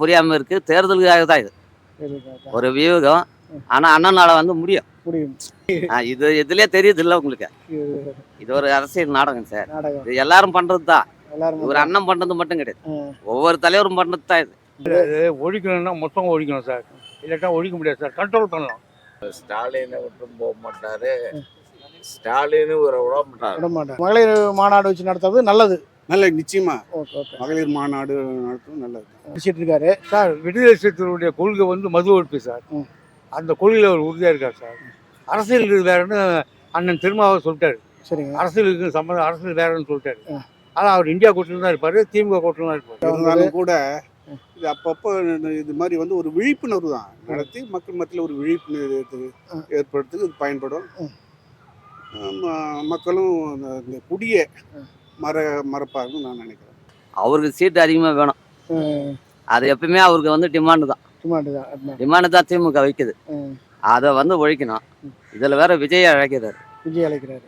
புரியாம இருக்கு. தேர்தலுக்காக தான் இது. ஒரு வியூகம். ஆனா அண்ணனால வந்து முடியும். முடியும். இது இதுலயே தெரியுது இல்ல உங்களுக்கு. இது ஒரு அரசியல் நாடகம் சார். இது எல்லாரும் பண்றது தான். ஒரு அண்ணன் பண்றது மட்டும் கிடையாது. ஒவ்வொரு தலைவரும் பண்றது தான் இது. ஒழிக்கணும்னா மொத்தம் ஒழிக்கணும் சார். இல்லாட்டா ஒழிக்க முடியாது சார். கண்ட்ரோல் பண்ணலாம். ஸ்டாலினை விட்டும் போக மாட்டாரு. ஸ்டாலின் ஒரு விட மாட்டாரு. மகளிர் மாநாடு வச்சு நடத்துறது நல்லது. நல்ல நிச்சயமா. மகளிர் மாநாடு நடத்தும் நல்லது. பேசிட்டு இருக்காரு சார் விடுதலை சிறுத்தைகளுடைய கொள்கை வந்து மது ஒழிப்பு சார். அந்த கொள்கையில் அவர் உறுதியாக இருக்கார் சார். அரசியல் வேறன்னு அண்ணன் திருமாவை சொல்லிட்டாரு. சரிங்க. அரசியலுக்கு சம்மந்தம் அரசியல் வேறன்னு சொல்லிட்டாரு. ஆனால் அவர் இந்தியா கூட்டணியில் தான் இருப்பார் திமுக கூட்டணியில் தான் இருப்பார். இருந்தாலும் கூட இது அப்பப்போ இது மாதிரி வந்து ஒரு விழிப்புணர்வு தான். நடத்தி மக்கள் மத்தியில் ஒரு விழிப்புணர்வு ஏற்படு- ஏற்படுறதுக்கு இது பயன்படும். மக்களும் அந்த- இந்த குடிய மற மறப்பாருன்னு நான் நினைக்கிறேன். அவருக்கு சீட்டு அதிகமா வேணும். ம், அது எப்பயுமே அவருக்கு வந்து டிமாண்டு தான். டிமாண்டு தான். டிமாண்டு தான் திமுக வைக்குது. ம், அதை வந்து ஒழிக்கணும். இதுல வேற விஜய் அழைக்கிறாரு. விஜய் அழைக்கிறாரு.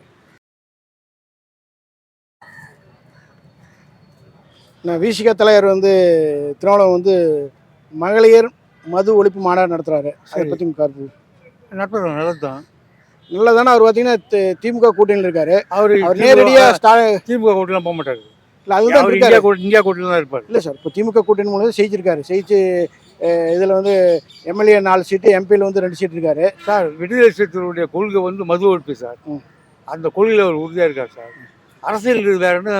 நான் விசிக தலைவர் வந்து திருவண்ணாமலை வந்து மகளிர் மது ஒழிப்பு மாநாடு நடத்துறாரு. அதை உங்க கருத்து? நடத்துகிறோம் நல்லது தான் நல்லதானே அவர் பார்த்தீங்கன்னா திமுக கூட்டணியில் இருக்காரு. அவர் அவர் நேரடியா ஸ்டா திமுக கூட்டணியில் போக மாட்டார். இல்ல அதுதான் இந்தியா கூட்டணி இந்தியா கூட்டணியில் தான் இருப்பார். இல்லை சார் இப்போ திமுக கூட்டணி மூலம் ஜெயிச்சிருக்காரு. ஜெயிச்சு இதுல வந்து எம்எல்ஏ நாலு சீட்டு எம்பியில் வந்து ரெண்டு சீட் இருக்காரு. சார் விடுதலை சிறுத்தைகளுடைய கொள்கை வந்து மது ஒழிப்பு சார். அந்த கொள்கையில் அவர் உறுதியாக இருக்கார் சார். அரசியல் வேறன்னு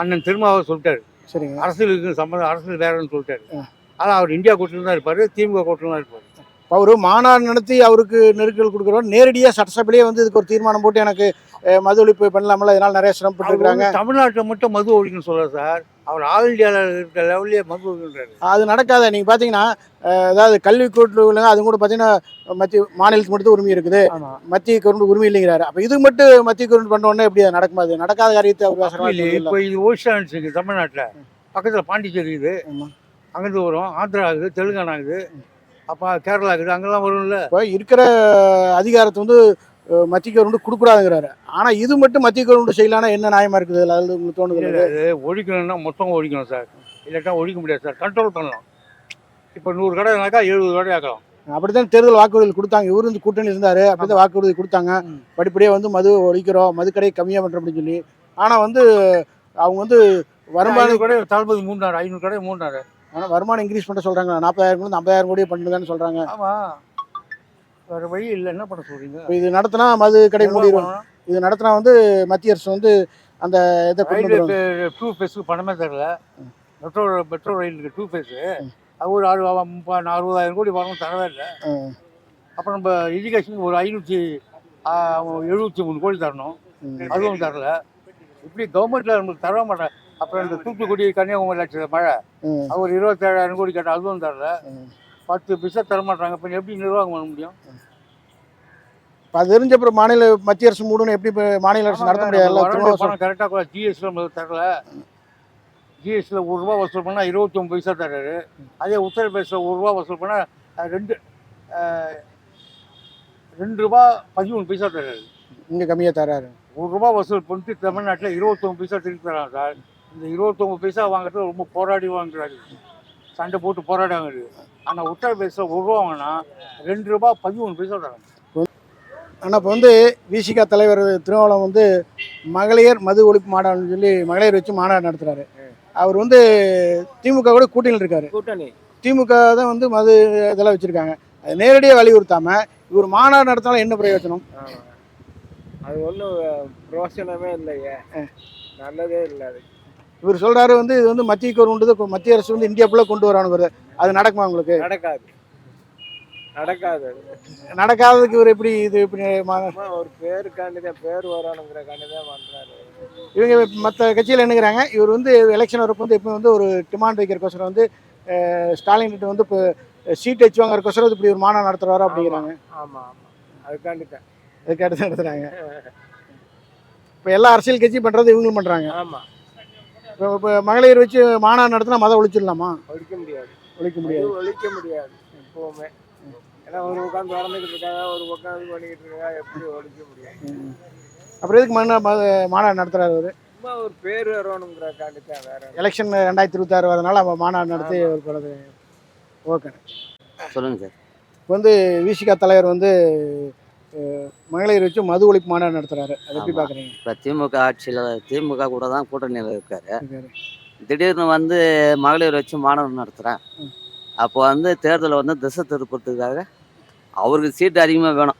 அண்ணன் திருமாவை சொல்லிட்டாரு. சரிங்க. அரசியலுக்கு சம்மந்தம் அரசியல் வேறன்னு சொல்லிட்டாரு. ஆனால் அவர் இந்தியா கூட்டணியில் தான் இருப்பார் திமுக கூட்டணியில் தான் இருப்பார். அவரு மாநாடு நடத்தி அவருக்கு நெருக்கல் கொடுக்குறோம் நேரடியாக சட்டசபையிலேயே வந்து இதுக்கு ஒரு தீர்மானம் போட்டு எனக்கு மது ஒழிப்பு பண்ணலாமல இதனால நிறைய சிரமப்பட்டு அவர் இருக்காங்க வந்து தமிழ்நாட்டில் மட்டும் மது ஒழிக்கணும்னு சொல்கிறார் சார். அவர் ஆல் இந்தியாவில் இருக்கிற லெவல்லே மது ஒழிக்கின்றாரு அது நடக்காத நீங்கள் பார்த்தீங்கன்னா அதாவது கல்வி கூட்டுல அது கூட பார்த்தீங்கன்னா மத்திய மாநிலத்துக்கு மட்டும் உரிமை இருக்குது. மத்திய கவர்மெண்ட் உரிமை இல்லைங்கிறாரு. அப்போ இது மட்டும் மத்திய கவர்மெண்ட் பண்ண உடனே எப்படி அது நடக்குமா? அது நடக்காத காரியத்தை அவர் இப்போ இது ஒழிச்சான்னு தமிழ்நாட்டில் பக்கத்தில் பாண்டிச்சேரி இருக்குது. ஆமா. அங்கேருந்து வரும். ஆந்திரா இருக்குது தெலுங்கானா இருக்குது. அப்போ கேரளா இருக்குது அங்கெல்லாம் வரும்ல? இப்போ இருக்கிற அதிகாரத்தை வந்து மத்திய கவர்மெண்ட் கொடுக்கூடாதுங்கிறாரு. ஆனால் இது மட்டும் மத்திய கவர்மெண்ட் செய்யலாம்னா என்ன நியாயமா இருக்குது? அதில் அது உங்களுக்கு தோணுது ஒழிக்கணும்னா மொத்தம் ஒழிக்கணும் சார். இல்லாட்டா ஒழிக்க முடியாது சார். கண்ட்ரோல் பண்ணலாம். இப்போ நூறு கடைனாக்கா எழுபது கடை ஆக்கலாம். அப்படித்தான் தேர்தல் வாக்குறுதி கொடுத்தாங்க. இவரு வந்து கூட்டணி இருந்தாரு. அப்படிதான் வாக்குறுதி கொடுத்தாங்க. படிப்படியாக வந்து மது ஒழிக்கிறோம். மதுக்கடை கம்மியாக பண்ணுறோம் அப்படின்னு சொல்லி. ஆனால் வந்து அவங்க வந்து வருமானம் கடை தளபதி மூணாரு ஐநூறு கடை மூணாரு ஆனால் வருமானம் இன்க்ரீஸ் பண்ண சொல்கிறாங்க நாற்பதாயிரம் கூட ஐம்பதாயிரம் கோடியே பண்ணுங்கன்னு சொல்கிறாங்க ஆமாம் வேறு வழி இல்லை. என்ன பண்ண சொல்கிறீங்க இது நடத்தினா மது கடை மூடிடும் இது நடத்தினா வந்து மத்திய அரசு வந்து அந்த இதை டூ பேஸுக்கு பணமே தரல. மெட்ரோ மெட்ரோ ரயிலுக்கு டூ பேஸு. அது ஒரு முப்பது அறுபதாயிரம் கோடி வரணும் தரவே இல்லை. அப்புறம் நம்ம எஜுகேஷனுக்கு ஒரு ஐநூற்றி எழுபத்தி மூணு கோடி தரணும். அதுவும் தரல. இப்படி கவர்மெண்ட்ல நமக்கு தர மாட்டேன். அப்புறம் இந்த தூத்துக்குடி கன்னியாகுமரி லட்சம் மழை. அது ஒரு இருபத்தேழாயிரம் கோடி கேட்டால் அதுவும் தரல. பத்து பைசா தர மாட்டாங்க. இப்போ எப்படி நிர்வாகம் பண்ண முடியும்? அது தெரிஞ்ச அப்புறம் மாநில மத்திய அரசு மூடணும். எப்படி மாநில அரசு நடத்த முடியாது? கரெக்டாக ஜிஎஸ்டியில் நம்மளுக்கு தரல. ஜிஎஸ்டியில் ஒரு ரூபா வசூல் பண்ணால் இருபத்தி ஒம்பது பைசா தர்றாரு. அதே உத்தரப்பிரதேசில் ஒரு ரூபா வசூல் பண்ணால் ரெண்டு ரெண்டு ரூபா பதிமூணு பைசா தர்றாரு. இங்கே கம்மியாக தராரு ஒரு ரூபா வசூல் பண்ணிட்டு தமிழ்நாட்டில் இருபத்தொம்பது பைசா திருப்பி தராங்க சார். இந்த இருபத்தொம்பது பைசா வாங்குறது ரொம்ப போராடி வாங்குறாரு. சண்டை போட்டு போராடி வாங்குறது ஆனால் உத்தரப்பிரதேசில் ஒரு ரூபா வாங்கினா ரெண்டு ரூபா பதிமூணு பைசா தராங்க. ஆனால் இப்போ வந்து விசிகா தலைவர் திருவாவளம் வந்து மகளிர் மது ஒழிப்பு மாநாடுன்னு சொல்லி மகளிர் வச்சு மாநாடு நடத்துறாரு. அவர் வந்து திமுக கூட கூட்டணியில் இருக்காரு. கூட்டணி. திமுக தான் வந்து மது இதெல்லாம் வச்சிருக்காங்க. அது நேரடியாக வலியுறுத்தாம இவர் மாநாடு நடத்தினாலும் என்ன பிரயோஜனம்? அது ஒன்றும் பிரோசனமே இல்லையே. நல்லதே இல்லை அது. இவர் சொல்றாரு வந்து இது வந்து மத்திய கவர்மெண்ட் மத்திய அரசு வந்து இந்தியாக்குள்ள கொண்டு வரானுங்கிறது அது நடக்குமா உங்களுக்கு? நடக்காது. நடக்காது. நடக்காததுக்கு இவர் எப்படி இது இப்படி ஒரு பேருக்காண்டி தான் பேர் வரணுங்கிற தான் பண்றாரு. இவங்க மற்ற கட்சியில் என்னங்கிறாங்க இவர் வந்து எலெக்ஷன் வரப்போ வந்து இப்போ வந்து ஒரு டிமாண்ட் வைக்கிறக்கோசரம் வந்து ஸ்டாலின் கிட்ட வந்து இப்போ சீட் வச்சு வாங்குறக்கோசரம் இப்படி ஒரு மாநாடு நடத்துறாரு அப்படிங்கிறாங்க. ஆமா ஆமா. அதுக்காண்டி தான் அதுக்காக தான் நடத்துறாங்க. இப்போ எல்லா அரசியல் கட்சியும் பண்ணுறது இவங்களும் பண்ணுறாங்க ஆமா. இப்போ இப்போ மகளிர் வச்சு மாநாடு நடத்தினா மதம் ஒழிச்சிடலாமா? ஒழிக்க முடியாது. ஒழிக்க முடியாது. ஒழிக்க முடியாது எப்பவுமே. ஏன்னா ஒரு உட்காந்து வளர்ந்துக்கிட்டு இருக்காங்க ஒரு உட்காந்து பண்ணிக்கிட்டு இருக்காங்க எப்படி ஒழிக்க முடியும்? அப்புறம் எதுக்கு மன்ன ம- மாநாடு நடத்துறாரு அவர்? சும்மா ஒரு பேர் வரணுங்கிறக்காண்டி தான் வேற எலெக்ஷன் ரெண்டாயிரத்தி இருபத்தாறு வரதுனால அவன் மாநாடு நடத்தி ஒரு படத்தை ஓகேண்ணே சொல்லுங்க சார். இப்போ வந்து விசிகா தலைவர் வந்து மகளிர் வச்சு மது ஒழிப்பு மாநாடு நடத்துறாரு. அதை எப்படி. பார்க்குறீங்க இப்போ திமுக ஆட்சியில் திமுக கூட தான் கூட்டணியில் இருக்காரு. திடீர்னு வந்து மகளிர் வச்சு மாணவர் நடத்துகிறேன் ம். அப்போ வந்து தேர்தலை வந்து திசை திருப்பறதுக்காக அவருக்கு சீட்டு அதிகமாக வேணும்.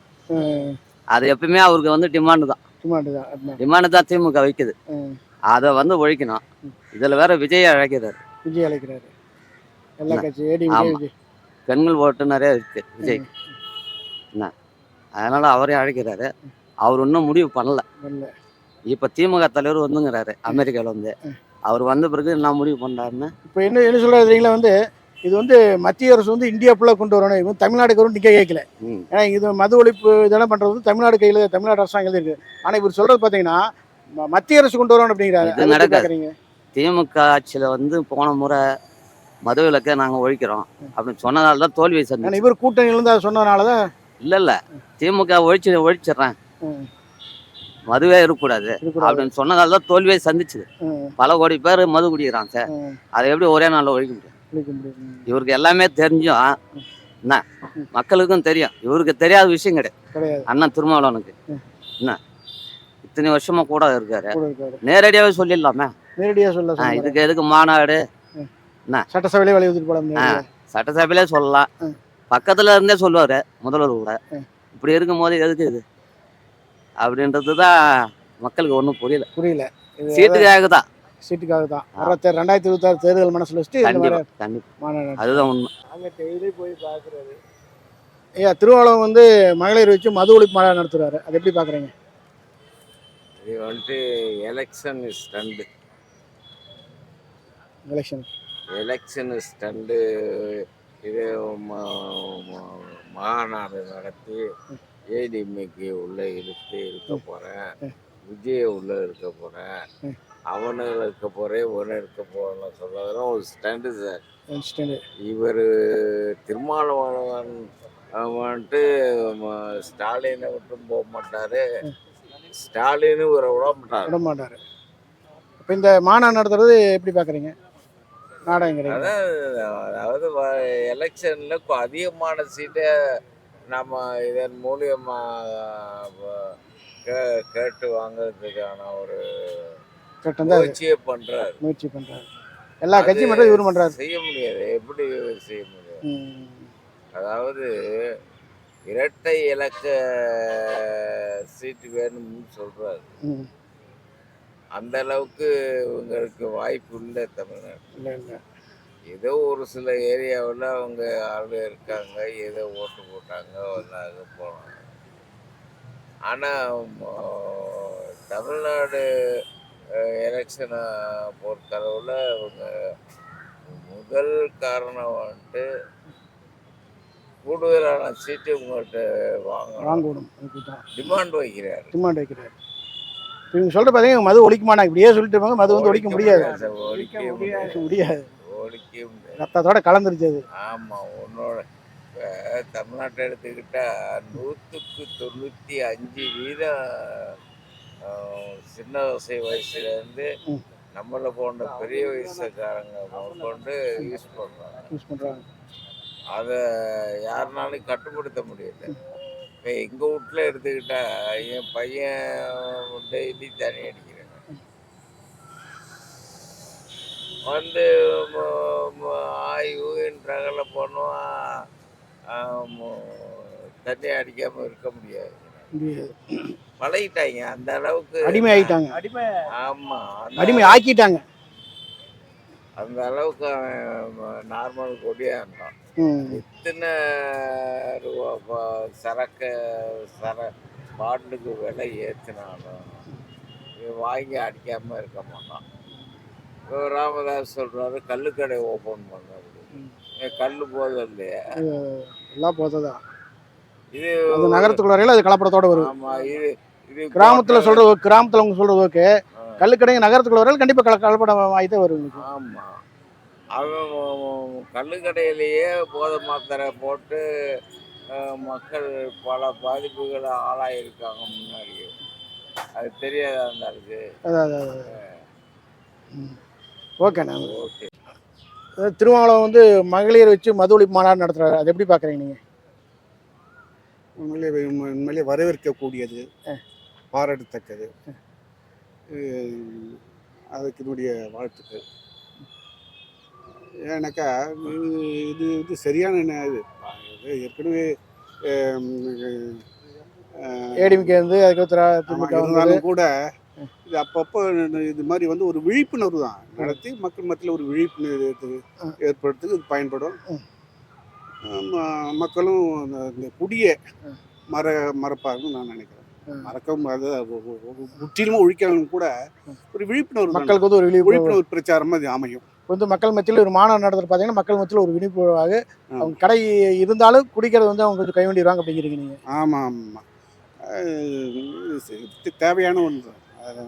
அது எப்பயுமே அவருக்கு வந்து டிமாண்டு தான். டிமாண்டு தான் அதுதான். டிமாண்டு தான் திமுக வைக்குது. அதை வந்து ஒழிக்கணும். இதில் வேற விஜய் அழைக்கிறார். விஜய் அழைக்கிறாரு. எல்லா? கட்சி பெண்கள் ஓட்டு நிறைய இருக்கு விஜய் என்ன? அதனால அவரே அழைக்கிறாரு. அவர் இன்னும் முடிவு பண்ணல. இல்ல இப்போ திமுக தலைவர் வந்துங்கிறாரு அமெரிக்காவில் வந்து. அவர் வந்த பிறகு என்ன முடிவு பண்ணாருன்னு இப்போ என்ன என்ன சொல்கிறீங்களா வந்து இது வந்து மத்திய அரசு வந்து இந்தியா ஃபுல்லாக கொண்டு வரணும். இவங்க தமிழ்நாடுக்கு வரும் நிற்க கேட்கல. ஏன்னா இது மது ஒழிப்பு இதெல்லாம் பண்ணுறது வந்து தமிழ்நாடு கையில் தமிழ்நாடு அரசாங்கம் இருக்கு. ஆனால் இவர் சொல்கிறது பார்த்தீங்கன்னா மத்திய அரசு கொண்டு வரணும் அப்படிங்கிறாரு. பார்க்குறீங்க திமுக ஆட்சியில் வந்து போன முறை மது விலக்கை நாங்கள் ஒழிக்கிறோம் அப்படின்னு சொன்னதால தான் தோல்வி ஏன்னா சந்திச்சு இவர் கூட்டணியிலேருந்து அதை சொன்னதுனால தான் இல்லை இல்லை திமுக ஒழிச்சு ஒழிச்சிடுறேன். மதுவே இருக்கக்கூடாது. அப்படின்னு சொன்னதால தான் தோல்வியே சந்திச்சுது. பல கோடி பேர் மது குடிக்கிறான் சார். அதை எப்படி ஒரே நாளில் ஒழிக்க முடியும். இவருக்கு எல்லாமே தெரிஞ்சும் என்ன? மக்களுக்கும் தெரியும். இவருக்கு தெரியாத விஷயம் கிடையாது. அண்ணன் திருமாவளவனுக்கு. என்ன? இத்தனை வருஷமா கூட இருக்காரு. நேரடியாவே சொல்லிடலாமே. நேரடியாக சொல்ல ஆ, சொல்லுங்க. இதுக்கு எதுக்கு மாநாடு. சட்டசபையிலே வலியுறுத்தி போட முடியாது சட்டசபையிலே சொல்லலாம். பக்கத்துல இருந்தே சொல்லுவாரு முதல்வர் கூட. இப்படி இருக்கும்போது எதுக்கு இது? அப்படின்றது தான் மக்களுக்கு ஒன்றும் புரியல. புரியல. இது சீட்டுக்காக தான் சீட்டுக்காக தான் வர ரெண்டாயிரத்தி இருபத்தாறு தேர்தல் மனசில் வச்சுட்டு இந்த மாதிரி கண்டிப்பா. கண்டிப்பா மாநாடு அதுதான் உண்மை. அங்க டெய்லி போய் பாக்குறது ஐயா திருவாளம் வந்து மகளிர் வச்சு மது ஒழிப்பு மாநாடு நடத்துறாரு. அதை எப்படி பார்க்குறீங்க? இது வந்துட்டு election stunt election election stunt இது மாநாடு நடத்தி ஏடிஎம்கே உள்ள இழுத்து இருக்க போறேன். விஜய் உள்ள இருக்க போறேன். அவனும் இருக்க போறேன் இவனும் இருக்க போறேன்னு சொல்றதெல்லாம் ஒரு ஸ்டண்டு சார். இவர் திருமாவளவன் வந்துட்டு ஸ்டாலினை விட்டும் போக மாட்டாரு. ஸ்டாலினும் இவரை விட மாட்டாரு. விட மாட்டார். இப்போ இந்த மாநாடு நடத்துறது எப்படி பார்க்குறீங்க நாடகம் கிடையாது அதான் அதாவது எலெக்ஷன்ல அதிகமான சீட்டை நம்ம இதன் மூலியமா வ- கே- கேட்டு வாங்குறதுக்கான ஒரு முயற்சியை பண்றாரு. முயற்சி பண்ணுறாரு எல்லா கட்சியும் பண்ணுறது இவர் பண்ணுறாரு செய்ய முடியாது. எப்படி செய்ய முடியும்? அதாவது இரட்டை இலக்க சீட்டு வேணும்னு சொல்றாரு. அந்த அளவுக்கு இவங்களுக்கு வாய்ப்பு இல்லை தமிழ்நாடு. இல்லை இல்லை. ஏதோ ஒரு சில ஏரியாவில் அவங்க ஆள் இருக்காங்க ஏதோ ஓட்டு போட்டாங்க வந்தாங்க போனாங்க. ஆனால் தமிழ்நாடு எலெக்ஷனை பொறுத்தளவில் அவங்க முதல் காரணம் வந்துட்டு கூடுதலான சீட்டு உங்கள்கிட்ட வாங்க வாங்கணும் டிமாண்ட் வைக்கிறார். டிமாண்ட் வைக்கிறாரு. இவங்க சொல்கிற பார்த்தீங்கன்னா மது ஒழிக்க மாட்டாங்க. இப்படியே சொல்லிட்டு இருப்பாங்க. மது வந்து ஒழிக்க முடியாது. ஒழிக்க முடியாது. ரத்தத்தோட கலந்துருச்சு அது. ஆமாம் உன்னோட தமிழ்நாட்டை எடுத்துக்கிட்டா நூற்றுக்கு தொண்ணூற்றி அஞ்சு வீதம் சின்ன வயசு வயசுலேருந்து. நம்மளை போன்ற பெரிய வயசுக்காரங்க கொண்டு யூஸ் பண்ணுறாங்க யூஸ் பண்ணுறாங்க அதை யாருனாலும் கட்டுப்படுத்த முடியல. இப்போ எங்கள் வீட்டில் எடுத்துக்கிட்டா என் பையன் டெய்லி தண்ணி அடிக்கிறேன். வந்து ம- ம- ஆய்வுன்றகல பண்ணுவான் ஆம், தண்ணி அடிக்காமல் இருக்க முடியாது. முடியாது. பழகிட்டாங்க. அந்த அளவுக்கு அடிமை. ஆகிட்டாங்க அடிமை ஆமாம் அடிமை ஆக்கிட்டாங்க. அந்த அளவுக்கு அவன் நார்மல் கொடியா இருந்தான். ம். எத்தனை ரூபா சரக்கு சர பாட்டிலுக்கு விலை ஏற்றினாலும் வாங்கி அடிக்காம இருக்க மாட்டான். ராமதாஸ் சொல்றாரு கல்லுக்கடை ஓப்பன் பண்ணாரு. கல் போதும் இல்லையா? எல்லாம் போததான் இது நகரத்துக்குள்ள வரையில அது கலப்படத்தோட வரும். ஆமா இது இது கிராமத்துல ஓகே, கிராமத்துல அவங்க சொல்றது ஓகே. கல்லுக்கடைங்க நகரத்துக்குள்ள வரையில கண்டிப்பா கல கலப்படம் ஆகி தான் வரும் உங்களுக்கு. ஆமா. அவன் கல்லுக்கடையிலேயே போதை மாத்திரை போட்டு மக்கள் பல பாதிப்புகளை ஆளாயிருக்காங்க முன்னாடி அது தெரியாதா இருந்தாருக்கு. ஓகேண்ணா ஓகே திருமாவளவன் வந்து மகளிர் வச்சு மது ஒழிப்பு மாநாடு நடத்துறாரு. அதை எப்படி பார்க்குறீங்க நீங்கள் உண்மையிலே உண்மை- உண்மையிலே வரவேற்கக்கூடியது பாராட்டத்தக்கது. அதுக்கு என்னுடைய வாழ்த்துக்கள். ஏன்னாக்கா இது இது வந்து சரியான இது? ஏற்கனவே ஏடிமிகே வந்து அதுக்கப்புறம் கூட இது அப்பப்போ இது மாதிரி வந்து ஒரு விழிப்புணர்வு தான். நடத்தி மக்கள் மத்தியில் ஒரு விழிப்புணர்வு ஏற்படு- ஏற்படுத்துறதுக்கு இது பயன்படும். மக்களும் இந்த குடியை மற மறப்பாருன்னு நான் நினைக்கிறேன். மறக்கவும் அது முற்றிலுமா ஒழிக்கவும் கூட ஒரு விழிப்புணர்வு. மக்களுக்கு வந்து ஒரு விழிப்புணர்வு. பிரச்சாரமா இது அமையும். வந்து மக்கள் மத்தியில் ஒரு மாநாடு நடத்துறது பார்த்தீங்கன்னா மக்கள் மத்தியில் ஒரு விழிப்புணர்வாக. அவங்க கடை இருந்தாலும் குடிக்கிறது வந்து அவங்க கொஞ்சம் கைவண்டிடுவாங்க அப்படிங்கிறீங்க நீங்கள் ஆமாம் ஆமாம் அது தேவையான ஒன்று. அது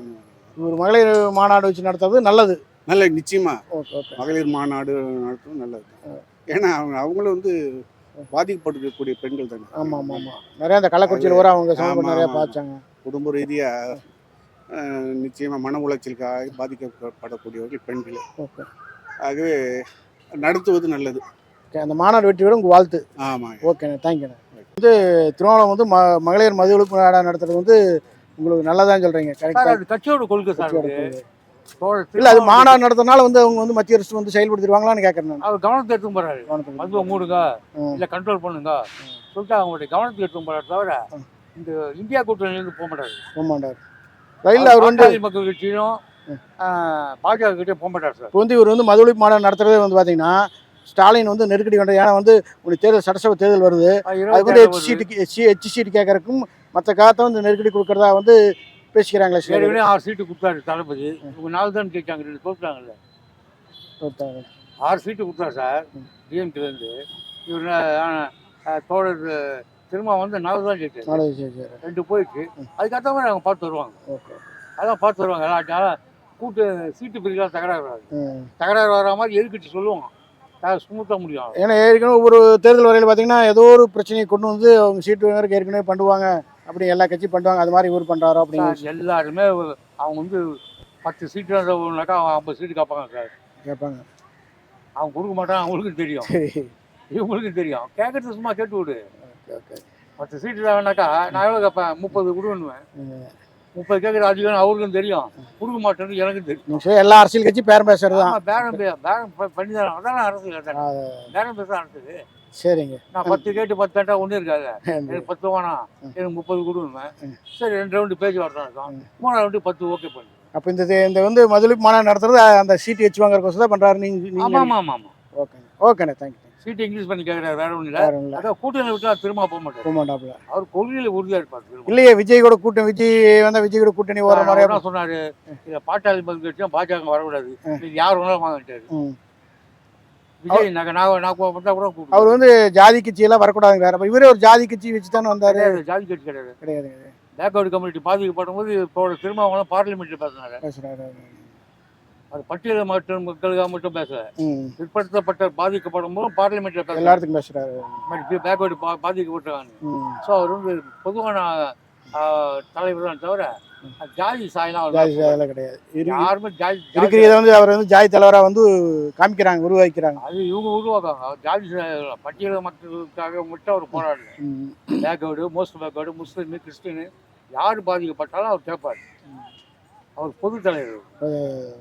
ஒரு மகளிர் மாநாடு வச்சு நடத்துறது நல்லது. நல்ல நிச்சயமா. Okay okay. மகளிர் மாநாடு நடத்தும் நல்லது. ஏன்னா அவங்க அவங்களும் வந்து பாதிக்கப்பட்டிருக்கக்கூடிய பெண்கள் தானே? ஆமாம் ஆமாம் ஆமாம் நிறைய அந்த கள்ளக்குறிச்சியில் வர அவங்க சமூகம் நிறைய. பார்த்தாங்க குடும்ப ரீதியாக நிச்சயமாக மன உளைச்சலுக்காக பாதிக்கப்படக்கூடியவர்கள் பெண்கள். ஓகே. ஆகவே நடத்துவது நல்லது. ஓகே அந்த மாநாடு வெற்றி விட உங்கள் வாழ்த்து. ஆமாம் ஓகேண்ணே தேங்க்யூண்ணே வந்து திருவண்ணாமலை வந்து ம மகளிர் மது ஒழிப்பு மாநாடு நடத்துறது வந்து உங்களுக்கு நல்லதான்னு சொல்கிறீங்க சார் கரெக்டாக அது கட்சியோட கொள்கை சார் இல்லை அது மாநாடு நடத்துறதுனால வந்து அவங்க வந்து மத்திய அரசு வந்து செயல்படுத்திடுவாங்களான்னு கேட்குறேன் அவர் கவனத்தை எடுத்து போறாரு. மதுவை மூடுங்க. இல்ல கண்ட்ரோல் பண்ணுங்க. சொல்லிட்டு அவங்களுடைய கவனத்துக்கு எடுத்து போறாரு தவிர. இந்த இந்தியா கூட்டணியிலிருந்து போக மாட்டாரு. போக மாட்டார். ரயில் அவர் வந்து மக்கள் கட்சியும் பாஜக கிட்டே போக மாட்டார் சார். இப்போ வந்து இவர் வந்து மது ஒழிப்பு மாநாடு நடத்துறதே வந்து பார்த்தீங்கன்னா ஸ்டாலின் வந்து நெருக்கடி கொண்ட ஏன்னா வந்து உங்களுக்கு தேர்தல் சட்டசபை தேர்தல் வருது. அது வந்து எச் சீட்டு எச் சீட்டு கேட்கறதுக்கும் மற்ற காலத்தை வந்து நெருக்கடி கொடுக்கறதா வந்து பேசிக்கிறாங்களே சில பேர். ஏற்கனவே ஆறு சீட்டு கொடுத்தாரு தளபதி. இவங்க நாலு தான் கேட்டாங்க ரெண்டு தோற்றாங்கல்ல ஒருத்தவங்க. ஆறு சீட்டு கொடுத்தாரு சார் டிஎம்கேலேருந்து. இவர் அஹ், தோழர் திரும்ப வந்து நாலு தான் கேட்டாரு சரி சரி ரெண்டு போயிடுச்சு. அதுக்கேற்ற மாதிரி அவங்க பார்த்து வருவாங்க. ஓகே. அதான் பார்த்து வருவாங்க. அதனால கூட்டு சீட்டு பிரிக்கலாம் தகராறு வராது. ம். தகராறு வர மாதிரி எதிர்க்கட்சி சொல்லுவாங்க. ஸ்மூத்தாக முடியும். ஏன்னா ஏற்கனவே ஒவ்வொரு தேர்தல் வரையில் பார்த்தீங்கன்னா ஏதோ ஒரு பிரச்சனையை கொண்டு வந்து அவங்க சீட்டு வாங்குறதுக்கு ஏற்கனவே பண்ணுவாங்க. அப்படி எல்லா கட்சியும் பண்ணுவாங்க அது மாதிரி இவர் பண்ணுறாரோ சார், எல்லாருமே அவங்க வந்து பத்து சீட்டு இருந்தவங்கனாக்கா அவங்க ஐம்பது சீட்டு கேட்பாங்க சார். கேட்பாங்க. அவங்க கொடுக்க மாட்டாங்க அவங்களுக்கும் தெரியும். இவங்களுக்கும் தெரியும். கேட்கறது சும்மா கேட்டு விடு. பத்து சீட்டு வேணாக்கா நான் எவ்வளோ கேட்பேன்? முப்பது கொடுன்னுவேன். ம். முப்பது கேட்குறது அதிகம் அவருக்கும் தெரியும். கொடுக்க மாட்டேன்னு எனக்கும் தெரியும். எல்லா அரசியல் கட்சி பேரம் பேசுறது தான். பேரம் பேரம் பண்ணி தான் அதான அரசு பேரம் பேச அரசு சரிங்க. நான் பத்து கேட்டு பத்து கேட்டா ஒன்றும் இருக்காது எனக்கு பத்து வேணாம். எனக்கு முப்பது கொடுவேன் சரி ரெண்டு ரவுண்டு பேச்சு வரதான் இருக்கும். மூணாவது ரவுண்டு பத்து ஓகே பண்ணு அப்போ இந்த இந்த வந்து மதுளிப்பு மாநாடு நடத்துறது அந்த சீட்டு வச்சு வாங்குறதுக்கோசம் தான் பண்ணுறாரு நீங்கள் ஆமா நீங்கள் ஆமா ஆமா. ஆமா ஓகேண்ணே தேங்க்யூ சீட்டு இன்க்ரீஸ் பண்ணி கேட்குறாரு வேற ஒன்றும் இல்லை அதான் கூட்டணி விட்டா திரும்ப போக மாட்டார் போக மாட்டாப்புல. அவர் கொள்கையில உறுதியா இருப்பார் இல்லையே விஜய் கூட கூட்டணி விஜய் வந்தா விஜய் கூட கூட்டணி மாதிரியா என்ன சொன்னாரு. இத பாட்டாளி கட்சியும் பாஜக வரக்கூடாது. யார் வேணாலும் வாங்கிட்டாரு. விஜய் நான் நான் கூட அவர் வந்து ஜாதி கட்சியெல்லாம் வரக்கூடாதுங்கிறாரு. அப்போ இவரே ஒரு ஜாதி கட்சி வச்சு தானே வந்தாரு. கிடையாது ஜாதி கட்சி கிடையாது. கிடையாதுங்க பேக்வர்டு கம்யூனிட்டி பாதிக்கப்படும் போது தோழர் திருமாவளவன் பார்லிமெண்ட்ல பேசினாரு பேசுறாரு அது பட்டியல மட்டும் மக்களுக்காக மட்டும் பேசல. பிற்படுத்தப்பட்ட பாதிக்கப்படும் போது பார்லிமெண்ட்ல எல்லாத்துக்கும் பேசுறாரு. பேக்வர்டு பாதிக்கப்பட்டாங்க ம். ஸோ அவர் வந்து பொதுவான ஆ, தலைவர் தான் தவிர ஜாதி சாயலாம் அவர் ஜாதி பேச அதெல்லாம் கிடையாது. யாருமே ஜாதி இருக்கிறத வந்து அவர் வந்து ஜாதி தலைவராக வந்து காமிக்கிறாங்க உருவாக்கிறாங்க அது இவங்க உருவாக்காங்க ஜாதி பட்டியல மக்களுக்காக மட்டும் அவர் போராடல. Backward most backward Muslim Christian யார் பாதிக்கப்பட்டாலும் அவர் கேட்பார். அவர் பொது தலைவர்.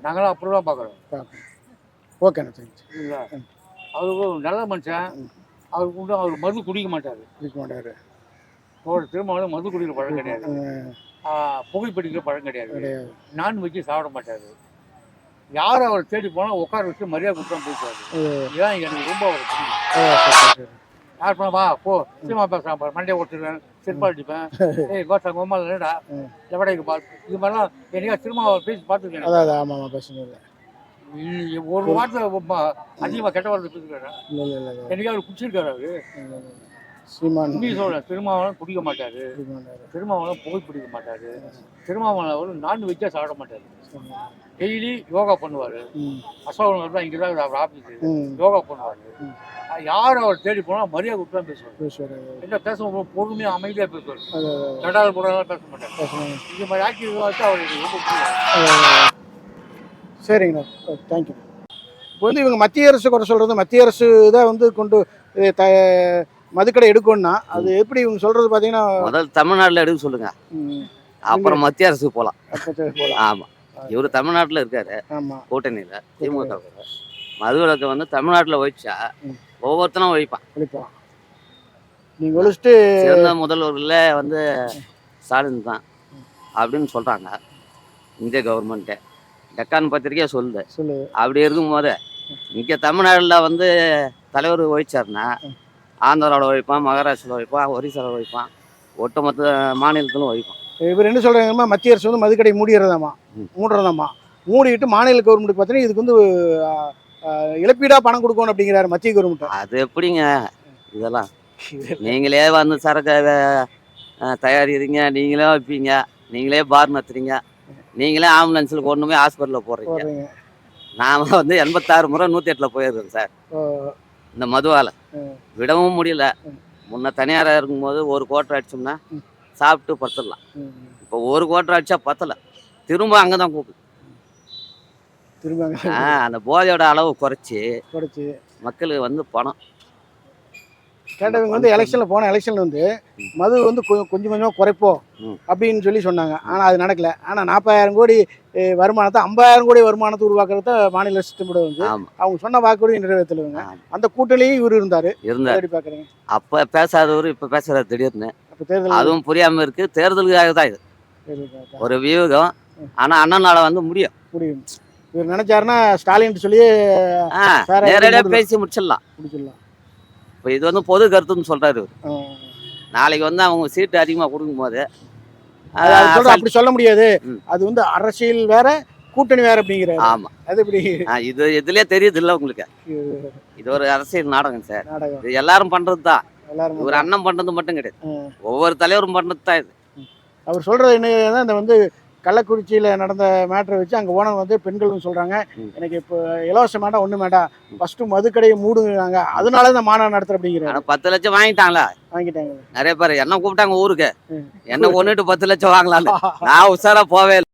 நாங்களாம் அப்படி தான் பார்க்குறோம். தேங்க்ஸ் இல்லை. அவருக்கு நல்ல மனுஷன். அவருக்கு உண்டு அவர் மது குடிக்க மாட்டார். இருக்க மாட்டாரு. அவர் திரும்ப மது குடிக்கிற பழக்கம் கிடையாது. புகைப்பிடிக்கிற பழக்கம் கிடையாது. நான் வச்சு சாப்பிட மாட்டார். யார் அவர் தேடி போனால் உட்கார வச்சு மரியாதை கொடுத்தா பேசுவார். இதுதான் எனக்கு ரொம்ப அவர் சரி. யார் பண்ணா வா போ சினிமா பேசுறான் பாரு மண்டே ஓட்டுருவேன் செருப்பா அடிப்பேன். ஏய் கோட்டா கோமா இல்லடா. எவடைக்கு பா இது மாதிரிலாம் என்னையா திரும்ப பேசி பார்த்துருக்கேன் அதான் ஆமாம் ஆமாம் பேசுங்க ஒரு வார்த்தை அதிகமாக கெட்ட வார்த்தை பேசுகிறேன் என்னைக்கு அவர் குடிச்சிருக்காரு அவரு? சீமான். உண்மையை சொல்றேன் திருமாவளம் குடிக்க மாட்டாரு. திருமாவளம் புகை பிடிக்க மாட்டாரு. திருமாவளம் அவர் நான் வச்சா சாப்பிட மாட்டாரு. டெய்லி யோகா பண்ணுவார். அசோகன் தான் இங்கே தான் அவர் ஆஃபீஸு யோகா பண்ணுவார். யார் அவர் தேடி போனால் மரியாதை கொடுத்து தான் பேசுவார். என்ன பேச பொறுமையாக அமைதியாக பேசுவார். ரெண்டாவது புறம் பேச மாட்டார். இந்த மாதிரி ஆக்டிவ் வச்சு அவருக்கு ரொம்ப சரிங்கண்ணா தேங்க்யூ இப்போ வந்து இவங்க மத்திய அரசு குறை சொல்றது மத்திய அரசு தான் வந்து கொண்டு இது த மதுக்கடை எடுக்கணும்னா அது எப்படி இவங்க சொல்றது பார்த்தீங்கன்னா முதல் தமிழ்நாட்டுல எடுக்க சொல்லுங்க. அப்புறம் மத்திய அரசுக்கு போகலாம். ஆமா. இவரு தமிழ்நாட்டுல இருக்காரு. கூட்டணியில திமுக. மது விலக்கு வந்து தமிழ்நாட்டுல ஒழிச்சா. ஒவ்வொருத்தனும் ஒழிப்பான். நீங்க ஒழிச்சிட்டு சிறந்த முதல்வர்ல வந்து ஸ்டாலின் தான் அப்படின்னு சொல்றாங்க. இந்திய கவர்மெண்ட்டு டெக்கான் பத்திரிக்கை சொல்லுது. சொல்லு. அப்படி இருக்கும்போது இங்கே தமிழ்நாட்டில் வந்து தலைவர் ஒழிச்சாருன்னா ஆந்திராவில் ஒழிப்பான் மகாராஷ்டிராவில் ஒழிப்பான் ஒரிசாவில் ஒழிப்பான் ஒட்டுமொத்த மாநிலத்திலும் ஒழிப்பான் இவர் என்ன சொல்றாங்கன்னா மத்திய அரசு வந்து மதுக்கடை மூடிடுறதாமா ம். மூடுறதாமா மூடிட்டு மாநில கவர்மெண்ட் பார்த்தீங்கன்னா இதுக்கு வந்து ஆ, ஆ, இழப்பீடா பணம் கொடுக்கணும் அப்படிங்கிறாரு மத்திய கவர்மெண்ட் அது எப்படிங்க? இதெல்லாம் நீங்களே வந்து சரக்கு தயாரிக்கிறீங்க நீங்களே வைப்பீங்க நீங்களே பார் நத்துறீங்க நீங்களே ஆம்புலன்ஸில் கொண்டு போய் ஹாஸ்பிட்டலில் போடுறீங்க. நாம வந்து எண்பத்தாறு முறை நூற்றி எட்டில் போயிருக்கோம் சார். இந்த மதுவால். விடவும் முடியல. முன்ன தனியாராக இருக்கும்போது ஒரு கோட்டை அடிச்சோம்னா. சாப்பிட்டு படுத்துடலாம் ம். இப்போ ஒரு கோட்டை அடிச்சா பத்தல திரும்ப அங்கே தான் கூப்பிடு திரும்ப அந்த போதையோட அளவு குறைச்சி குறைச்சு மக்களுக்கு வந்து பணம் கேட்டவங்க வந்து எலெக்ஷன்ல போன எலெக்ஷன்ல வந்து. மது வந்து கொஞ்சம் கொஞ்சம் குறைப்போம். அப்படின்னு சொல்லி சொன்னாங்க ஆனா அது நடக்கல ஆனா நாற்பதாயிரம் கோடி வருமானத்தை ஐம்பதாயிரம் கோடி வருமானத்தை உருவாக்குறது மாநில அரசு திட்டமிட வந்து. அவங்க சொன்ன வாக்குறுதி நிறைவேற்றலுங்க. அந்த கூட்டணியும் இவர் இருந்தாரு. இருந்தார். எப்படி பாக்குறீங்க அப்ப பேசாதவர் இப்ப பேசுறாரு திடீர்னு. அதுவும் புரியாம இருக்கு. தேர்தலுக்காக தான் இது. ஒரு வியூகம். ஆனா அண்ணனால வந்து முடியும். முடியும். இவர் நினைச்சாருன்னா ஸ்டாலின் சொல்லி ஆ, சார், நேரடியா அது பேசி முடிச்சிடலாம். முடிச்சிடலாம். இப்ப இது வந்து பொது கருத்துன்னு சொல்றாரு இவரு. ஆ. நாளைக்கு வந்து அவங்க சீட்டு அதிகமா கொடுக்கும்போது அப்படி சொல்ல முடியாது. அது வந்து அரசியல் வேற கூட்டணி வேற அப்படிங்கிறாரு. ஆமா. அது எப்படி? ஆ, இது இதுலயே தெரியுது இல்ல உங்களுக்கு? இது ஒரு அரசியல் நாடகம் சார். இது எல்லாரும் பண்றது தான். இவர் அண்ணன் பண்றது மட்டும் கிடையாது. ஒவ்வொரு தலைவரும் பண்றது தான் இது. அவர் சொல்றது என்ன இந்த வந்து கள்ளக்குறிச்சியில் நடந்த மேட்டரை வச்சு அங்கே ஓனர் வந்து பெண்கள் சொல்கிறாங்க. எனக்கு இப்போ இலவசம் வேண்டாம். ஒன்றும் வேண்டாம் ஃபஸ்ட்டு மதுக்கடையை மூடுங்கிறாங்க. அதனால இந்த மாநாடு நடத்துற அப்படிங்கிறாங்க பத்து லட்சம் வாங்கிட்டாங்களா? வாங்கிட்டாங்க. நிறைய பேர் என்ன கூப்பிட்டாங்க ஊருக்கு. என்ன கொண்டுட்டு பத்து லட்சம் வாங்கலாம்னு. நான் உஷாரா போவே இல்லை.